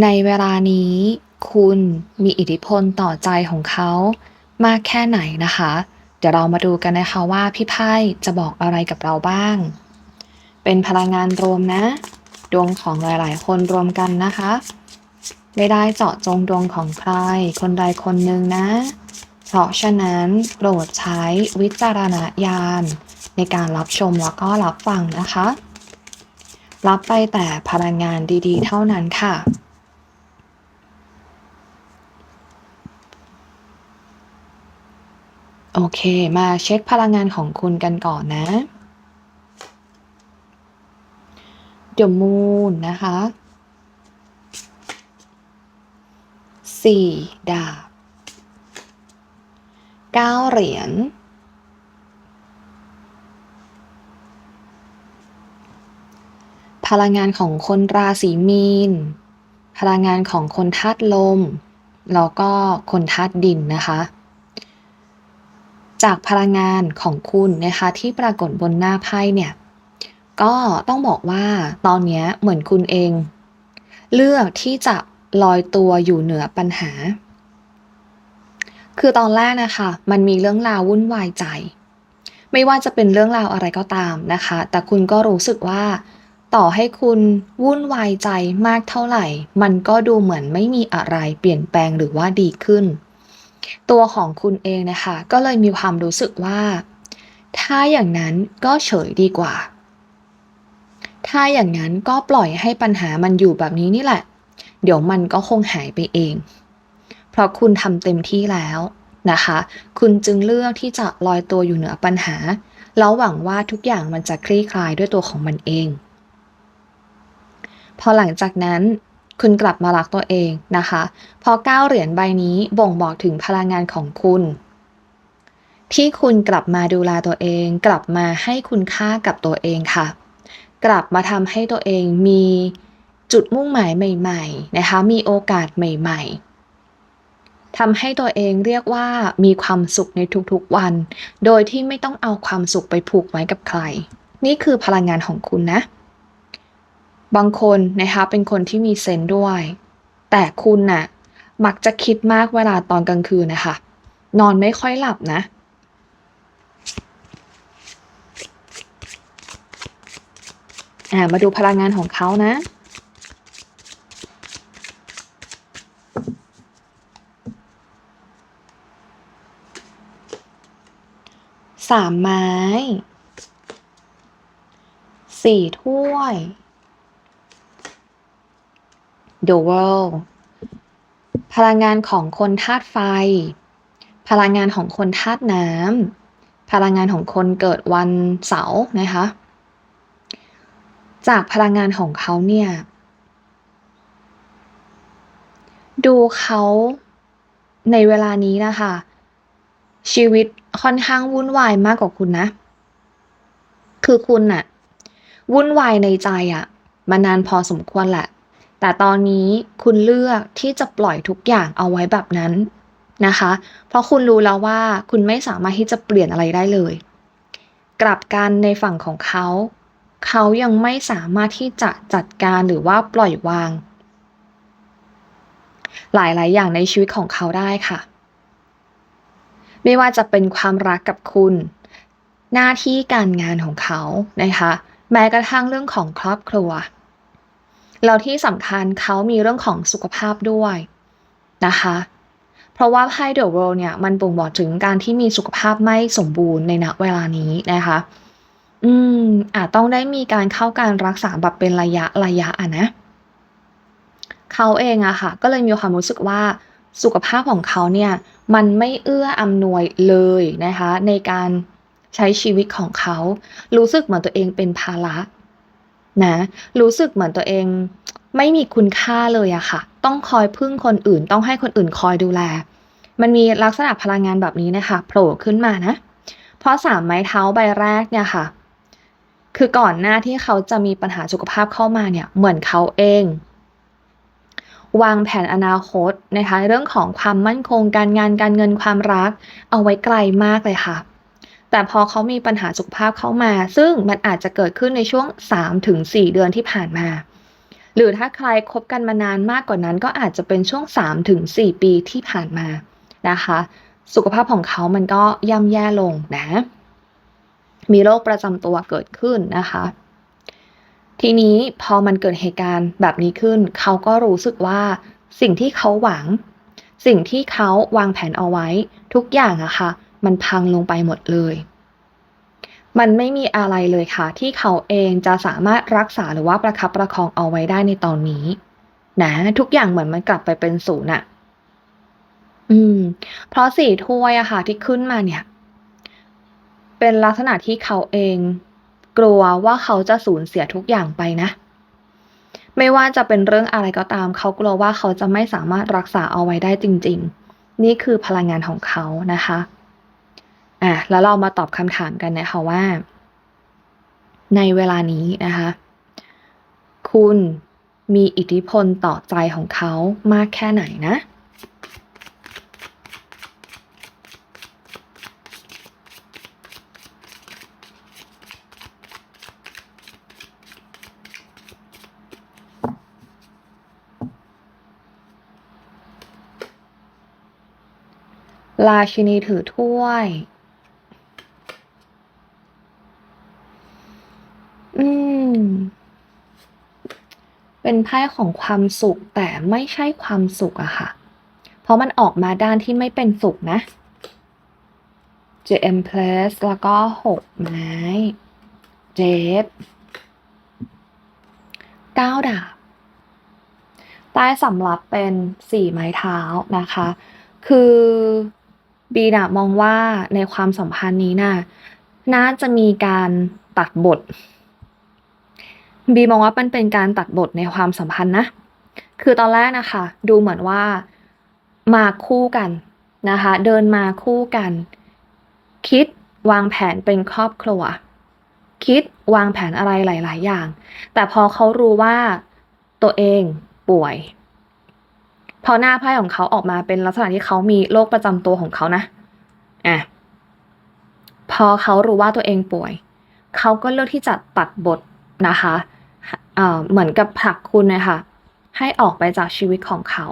ในเวลานี้ คุณมีอิทธิพลต่อใจของเขามากแค่ไหนนะคะ เดี๋ยวเรามาดูกันนะคะว่าพี่ไพ่จะบอกอะไรกับเราบ้าง เป็นพลังงานรวมนะ ดวงของหลาย ๆ คนรวมกันนะคะ ไม่ได้เจาะจงดวงของใคร คนใดคนหนึ่งนะ เพราะฉะนั้นโปรดใช้วิจารณญาณในการรับชมแล้วก็รับฟังนะคะ รับไปแต่พลังงานดี ๆ เท่านั้นค่ะ โอเค มาเช็คพลังงานของคุณกันก่อนนะ The Moon นะคะสี่ดาบเก้าเหรียญพลังงานของคนราศีมีน พลังงานของคนธาตุลม แล้วก็คนธาตุดินนะคะ จากพลังงานของคุณนะคะที่ปรากฏบนหน้าไพ่เนี่ย ก็ต้องบอกว่าตอนนี้เหมือนคุณเอง เลือกที่จะลอยตัวอยู่เหนือปัญหา คือตอนแรกนะคะ มันมีเรื่องราววุ่นวายใจ ไม่ว่าจะเป็นเรื่องราวอะไรก็ตามนะคะ แต่คุณก็รู้สึกว่า ต่อให้คุณวุ่นวายใจมากเท่าไหร่ มันก็ดูเหมือนไม่มีอะไรเปลี่ยนแปลงหรือว่าดีขึ้น ตัวของคุณเองนะคะ ก็เลยมีความรู้สึกว่า ถ้าอย่างนั้นก็เฉยดีกว่า ถ้าอย่างนั้นก็ปล่อยให้ปัญหามันอยู่แบบนี้นี่แหละ เดี๋ยวมันก็คงหายไปเอง เพราะคุณทำเต็มที่แล้วนะคะ คุณจึงเลือกที่จะลอยตัวอยู่เหนือปัญหา แล้วหวังว่าทุกอย่างมันจะคลี่คลายด้วยตัวของมันเอง พอหลังจากนั้น คุณกลับมารักตัวเองนะคะพอก้าวเหรียญใบนี้บ่งบอกถึงพลังงานของคุณ ที่คุณกลับมาดูแลตัวเอง กลับมาให้คุณค่ากับตัวเองค่ะ กลับมาทำให้ตัวเองมีจุดมุ่งหมายใหม่ ๆ นะคะ มีโอกาสใหม่ ๆทำให้ตัวเองเรียกว่ามีความสุขในทุกๆวัน โดยที่ไม่ต้องเอาความสุขไปผูกไว้กับใคร นี่คือพลังงานของคุณนะ บางคนนะคะเป็นคนที่มีเซนด้วย แต่คุณน่ะมักจะคิดมากเวลาตอนกลางคืนนะคะ นอนไม่ค่อยหลับนะามาดูพลังงานของเขานะสามไม้สี่ถ้วย The World พลังงานของคนธาตุไฟ พลังงานของคนธาตุน้ำ พลังงานของคนเกิดวันเสาร์นะคะ จากพลังงานของเขาเนี่ย ดูเขาในเวลานี้นะคะ ชีวิตค่อนข้างวุ่นวายมากกว่าคุณนะ คือคุณน่ะวุ่นวายในใจอะมานานพอสมควรแหละ แต่ตอนนี้คุณเลือกที่จะปล่อยทุกอย่างเอาไว้แบบนั้นนะคะ เพราะคุณรู้แล้วว่าคุณไม่สามารถที่จะเปลี่ยนอะไรได้เลย กลับกันในฝั่งของเขา เขายังไม่สามารถที่จะจัดการหรือว่าปล่อยวาง หลายๆ อย่างในชีวิตของเขาได้ค่ะ ไม่ว่าจะเป็นความรักกับคุณ หน้าที่การงานของเขานะคะ แม้กระทั่งเรื่องของครอบครัว แล้วที่สำคัญเขามีเรื่องของสุขภาพด้วยนะคะ เพราะว่าไพ่เดอะเวิลด์เนี่ยมันบ่งบอกถึงการที่มีสุขภาพไม่สมบูรณ์ในณเวลานี้นะคะ อืมอาจต้องได้มีการเข้าการรักษาแบบเป็นระยะระยะอะนะเขาเองอะค่ะ ก็เลยมีความรู้สึกว่าสุขภาพของเขาเนี่ยมันไม่เอื้ออำนวยเลยนะคะ ในการใช้ชีวิตของเขา รู้สึกเหมือนตัวเองเป็นภาระ นะ รู้สึกเหมือนตัวเองไม่มีคุณค่าเลยอะค่ะ ต้องคอยพึ่งคนอื่น ต้องให้คนอื่นคอยดูแล มันมีลักษณะพลังงานแบบนี้นะคะโผล่ขึ้นมานะ เพราะสามไม้เท้าใบแรกเนี่ยค่ะ คือก่อนหน้าที่เขาจะมีปัญหาสุขภาพเข้ามาเนี่ย เหมือนเขาเอง วางแผนอนาคตนะคะ เรื่องของความมั่นคงการงานการเงินความรัก เอาไว้ไกลมากเลยค่ะ แต่พอเขามีปัญหาสุขภาพเข้ามา ซึ่งมันอาจจะเกิดขึ้นในช่วง 3-4 เดือนที่ผ่านมา หรือถ้าใครคบกันมานานมากกว่านั้น ก็อาจจะเป็นช่วง 3-4 ปีที่ผ่านมานะคะ สุขภาพของเขามันก็ย่ำแย่ลงนะ มีโรคประจำตัวเกิดขึ้นนะคะ ทีนี้พอมันเกิดเหตุการณ์แบบนี้ขึ้น เขาก็รู้สึกว่าสิ่งที่เขาหวัง สิ่งที่เขาวางแผนเอาไว้ทุกอย่างอะค่ะ มันพังลงไปหมดเลย มันไม่มีอะไรเลยค่ะ ที่เขาเองจะสามารถรักษาหรือว่าประคับประคองเอาไว้ได้ในตอนนี้นะทุกอย่างเหมือนมันกลับไปเป็นศูนย์อะอืม เพราะสี่ถ้วยอะค่ะ ที่ขึ้นมาเนี่ย เป็นลักษณะที่เขาเอง กลัวว่าเขาจะสูญเสียทุกอย่างไปนะ ไม่ว่าจะเป็นเรื่องอะไรก็ตาม เขากลัวว่าเขาจะไม่สามารถรักษาเอาไว้ได้จริง ๆ นี่คือพลังงานของเขานะคะ อะแล้วเรามาตอบคำถามกันนะคะว่า ในเวลานี้นะคะ คุณมีอิทธิพลต่อใจของเขามากแค่ไหนนะ ราชินีถือถ้วย อืม เป็น ไพ่ของความสุขแต่ไม่ใช่ความสุขอะค่ะ เพราะมันออกมาด้านที่ไม่เป็นสุขนะ JM Plus แล้วก็หกไม้เจ็ดเก้าดาบใต้สำรับเป็นสี่ไม้เท้านะคะ คือบีนะมองว่าในความสัมพันธ์นี้น่ะน่าจะมีการตัดบท บีมองว่ามันเป็นการตัดบทในความสัมพันธ์นะ คือตอนแรกนะคะ ดูเหมือนว่ามาคู่กันนะคะ เดินมาคู่กัน คิดวางแผนเป็นครอบครัว คิดวางแผนอะไรหลาย ๆ อย่าง แต่พอเขารู้ว่าตัวเองป่วย พอหน้าไพ่ของเขาออกมาเป็นลักษณะที่เขามีโรคประจำตัวของเขานะอะพอเขารู้ว่าตัวเองป่วย เขาก็เลือกที่จะตัดบทนะคะ เหมือนกับผลักคุณนะคะให้ออกไปจากชีวิตของเขา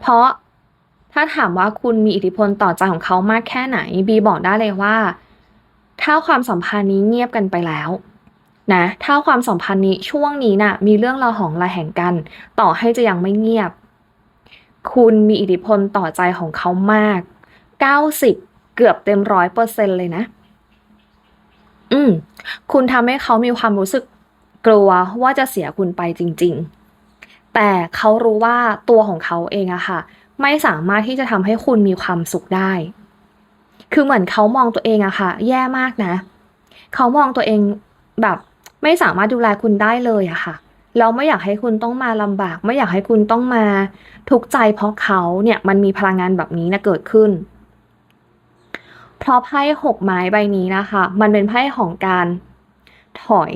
เพราะถ้าถามว่าคุณมีอิทธิพลต่อใจของเขามากแค่ไหน บีบอกได้เลยว่า ถ้าความสัมพันธ์นี้เงียบกันไปแล้วนะถ้าความสัมพันธ์นี้ช่วงนี้น่ะมีเรื่องระหองระแหงกัน ต่อให้จะยังไม่เงียบ คุณมีอิทธิพลต่อใจของเขามาก 90 เกือบเต็มร้อยเปอร์เซ็นเลยนะ อืม คุณทำให้เขามีความรู้สึกกลัวว่าจะเสียคุณไปจริง ๆ แต่เขารู้ว่าตัวของเขาเองอะค่ะ ไม่สามารถที่จะทำให้คุณมีความสุขได้ คือเหมือนเขามองตัวเองอะค่ะ แย่มากนะ เขามองตัวเองแบบไม่สามารถดูแลคุณได้เลยอะค่ะเราไม่อยากให้คุณต้องมาลำบาก ไม่อยากให้คุณต้องมาทุกข์ใจเพราะเขาเนี่ยมันมีพลังงานแบบนี้นะเกิดขึ้น เพราะไพ่หกไม้ใบนี้นะคะ มันเป็นไพ่ของการถอย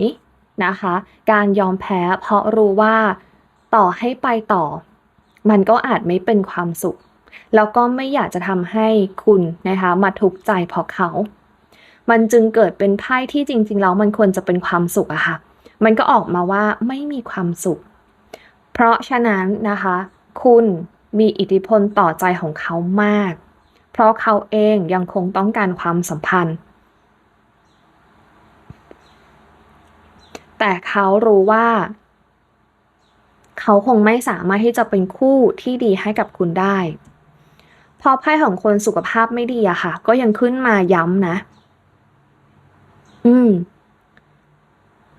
นะคะ การยอมแพ้เพราะรู้ว่าต่อให้ไปต่อ มันก็อาจไม่เป็นความสุข แล้วก็ไม่อยากจะทำให้คุณนะคะมาทุกข์ใจเพราะเขา มันจึงเกิดเป็นไพ่ที่จริงๆแล้วมันควรจะเป็นความสุขอะค่ะ มันก็ออกมาว่าไม่มีความสุข เพราะฉะนั้นนะคะ คุณมีอิทธิพลต่อใจของเขามาก เพราะเขาเองยังคงต้องการความสัมพันธ์ แต่เขารู้ว่า เขาคงไม่สามารถที่จะเป็นคู่ที่ดีให้กับคุณได้ พอไพ่ของคนสุขภาพไม่ดีอะค่ะ ก็ยังขึ้นมาย้ำนะ อืม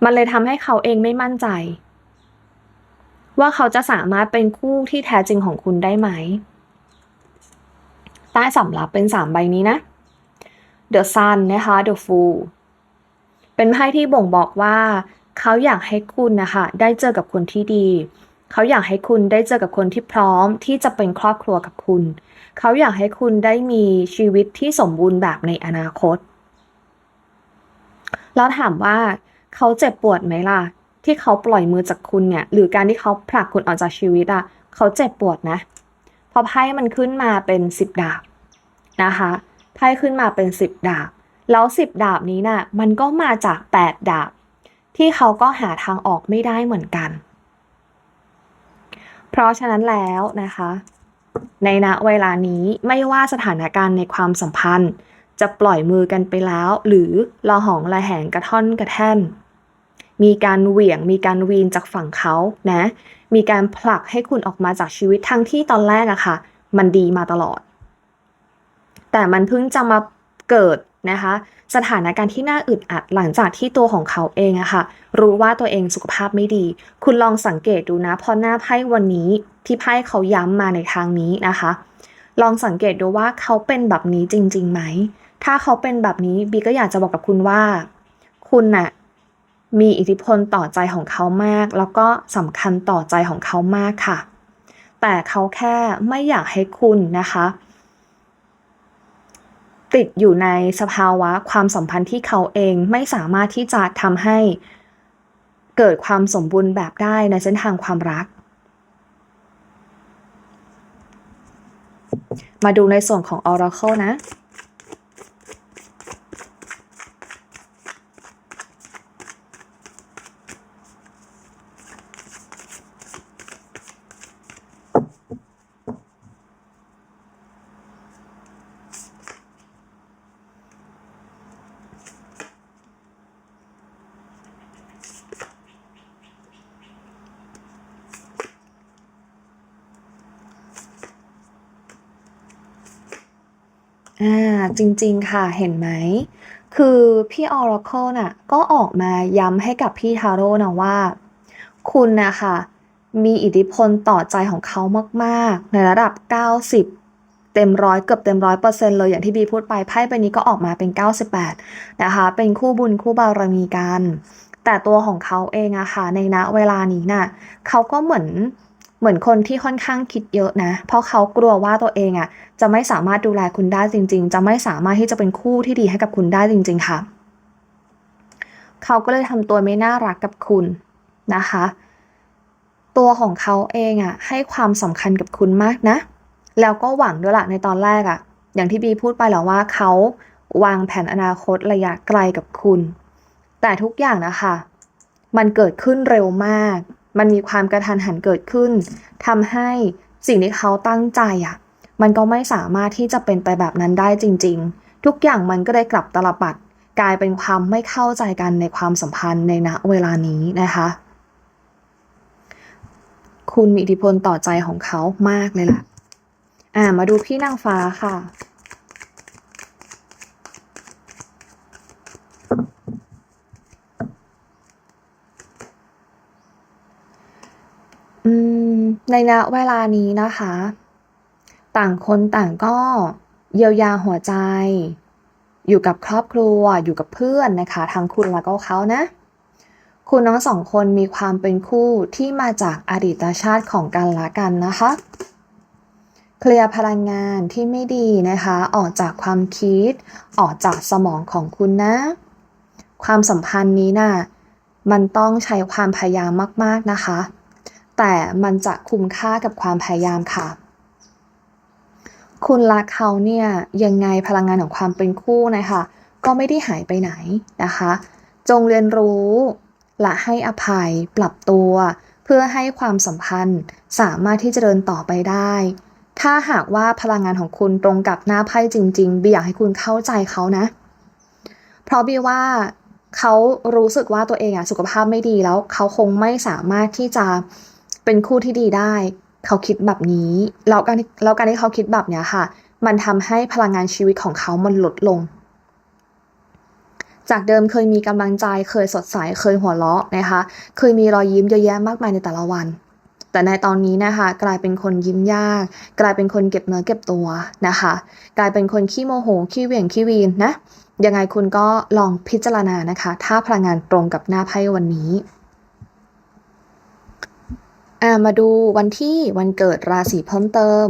มันเลยทำให้เขาเองไม่มั่นใจ ว่าเขาจะสามารถเป็นคู่ที่แท้จริงของคุณได้ไหม ใต้สำรับเป็นสามใบนี้นะ The Sun นะคะ The Fool เป็นไพ่ที่บ่งบอกว่า เขาอยากให้คุณนะคะได้เจอกับคนที่ดี เขาอยากให้คุณได้เจอกับคนที่พร้อมที่จะเป็นครอบครัวกับคุณ เขาอยากให้คุณได้มีชีวิตที่สมบูรณ์แบบในอนาคต แล้วถามว่าเขาเจ็บปวดไหมล่ะ ที่เขาปล่อยมือจากคุณเนี่ย หรือการที่เขาผลักคุณออกจากชีวิตอะเขาเจ็บปวดนะ พอไพ่มันขึ้นมาเป็นสิบดาบนะคะไพ่ขึ้นมาเป็นสิบดาบ แล้วสิบดาบนี้น่ะมันก็มาจากแปดดาบ ที่เขาก็หาทางออกไม่ได้เหมือนกัน เพราะฉะนั้นแล้วนะคะ ในณเวลานี้ไม่ว่าสถานการณ์ในความสัมพันธ์ จะปล่อยมือกันไปแล้ว หรือละหองละแหงกระท่อนกระแท่นมีการเหวี่ยงมีการวีนจากฝั่งเขานะ มีการผลักให้คุณออกมาจากชีวิตทั้งที่ตอนแรกอะค่ะ มันดีมาตลอด แต่มันเพิ่งจะมาเกิดนะคะ สถานการณ์ที่น่าอึดอัดหลังจากที่ตัวของเขาเองอะค่ะ รู้ว่าตัวเองสุขภาพไม่ดี คุณลองสังเกตดูนะพราะหน้าไพ่วันนี้ที่ไพ่เขาย้ำมาในทางนี้นะคะ ลองสังเกตดูว่าเขาเป็นแบบนี้จริงๆไหมถ้าเขาเป็นแบบนี้บีก็อยากจะบอกกับคุณว่า คุณน่ะ มีอิทธิพลต่อใจของเขามาก แล้วก็สำคัญต่อใจของเขามากค่ะ แต่เขาแค่ไม่อยากให้คุณนะคะ ติดอยู่ในสภาวะความสัมพันธ์ที่เขาเองไม่สามารถที่จะทำให้เกิดความสมบูรณ์แบบได้ในเส้นทางความรัก มาดูในส่วนของ Oracle นะ อ่าจริงๆค่ะเห็นไหม คือพี่ Oracle น่ะก็ออกมาย้ำให้กับพี่ทาโร่นะว่า คุณนะค่ะมีอิทธิพลต่อใจของเขามากๆ ในระดับ 90 เต็มร้อยเกือบเต็มร้อยเปอร์เซ็นต์เลยอย่างที่บีพูดไปไพ่ใบนี้ก็ออกมาเป็น 98 นะคะ เป็นคู่บุญคู่บารมีกัน แต่ตัวของเขาเองอะค่ะในณเวลานี้น่ะเขาก็เหมือน เหมือนคนที่ค่อนข้างคิดเยอะนะ เพราะเขากลัวว่าตัวเองอะจะไม่สามารถดูแลคุณได้จริง ๆ จะไม่สามารถที่จะเป็นคู่ที่ดีให้กับคุณได้จริง ๆ ค่ะ เขาก็เลยทำตัวไม่น่ารักกับคุณนะคะ ตัวของเขาเองอะให้ความสำคัญกับคุณมากนะ แล้วก็หวังด้วยละในตอนแรกอะ อย่างที่บีพูดไปแล้วว่าเขาวางแผนอนาคตระยะไกลกับคุณ แต่ทุกอย่างนะคะ มันเกิดขึ้นเร็วมาก มันมีความกระทันหันเกิดขึ้นทำให้สิ่งที่เขาตั้งใจอะมันก็ไม่สามารถที่จะเป็นไปแบบนั้นได้จริง ๆ ทุกอย่างมันก็ได้กลับตลปัดกลายเป็นความไม่เข้าใจกันในความสัมพันธ์ในณเวลานี้นะคะ คุณมีอิทธิพลต่อใจของเขามากเลยล่ะ อ่า มาดูพี่นางฟ้าค่ะ อืม ในณเวลานี้นะคะ ต่างคนต่างก็เยียวยาหัวใจ อยู่กับครอบครัว อยู่กับเพื่อนนะคะ ทั้งคุณแล้วก็เขานะ คุณทั้งสองคนมีความเป็นคู่ที่มาจากอดีตชาติของกันและกันนะคะ เคลียร์พลังงานที่ไม่ดีนะคะ ออกจากความคิด ออกจากสมองของคุณนะ ความสัมพันธ์นี้นะ่ะมันต้องใช้ความพยายามมาก ๆ นะคะ แต่มันจะคุ้มค่ากับความพยายามค่ะ คุณรักเขาเนี่ยยังไงพลังงานของความเป็นคู่นะคะก็ไม่ได้หายไปไหนนะคะ จงเรียนรู้และให้อภัยปรับตัว เพื่อให้ความสัมพันธ์สามารถที่จะเดินต่อไปได้ ถ้าหากว่าพลังงานของคุณตรงกับหน้าไพ่จริงๆบีอยากให้คุณเข้าใจเขานะ เพราะบีว่าเขารู้สึกว่าตัวเองอะสุขภาพไม่ดีแล้ว เขาคงไม่สามารถที่จะ เป็นคู่ที่ดีได้ เขาคิดแบบนี้แล้วการแล้วการที่เขาคิดแบบเนี้ยค่ะ มันทำให้พลังงานชีวิตของเขามันลดลง จากเดิมเคยมีกำลังใจเคยสดใสเคยหัวเราะนะคะ เคยมีรอยยิ้มเยอะแยะมากมายในแต่ละวันแต่ในตอนนี้นะคะกลายเป็นคนยิ้มยาก กลายเป็นคนเก็บเนื้อเก็บตัวนะคะ กลายเป็นคนขี้โมโหขี้เหวี่ยงขี้วีนนะยังไงคุณก็ลองพิจารณานะคะ ถ้าพลังงานตรงกับหน้าไพ่วันนี้ อ่ามาดูวันที่วันเกิดราศีเพิ่มเติม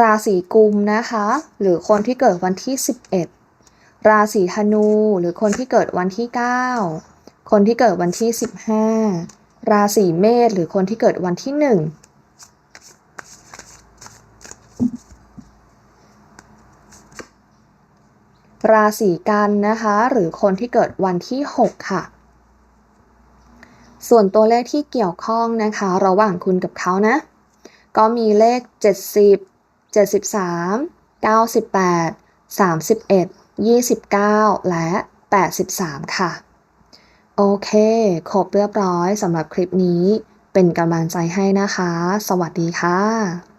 ราศีกุมนะคะ หรือคนที่เกิดวันที่ 11 ราศีธนูหรือคนที่เกิดวันที่ 9 คนที่เกิดวันที่ 15 ราศีเมษหรือคนที่เกิดวันที่ 1 ราศีกันนะคะ หรือคนที่เกิดวันที่ 6 ค่ะ ส่วนตัวเลขที่เกี่ยวข้องนะคะ ระหว่างคุณกับเขานะ ก็มีเลข 70 73 98 31 29 และ 83 ค่ะ โอเค ครบเรียบร้อยสำหรับคลิปนี้เป็นกำลังใจให้นะคะ สวัสดีค่ะ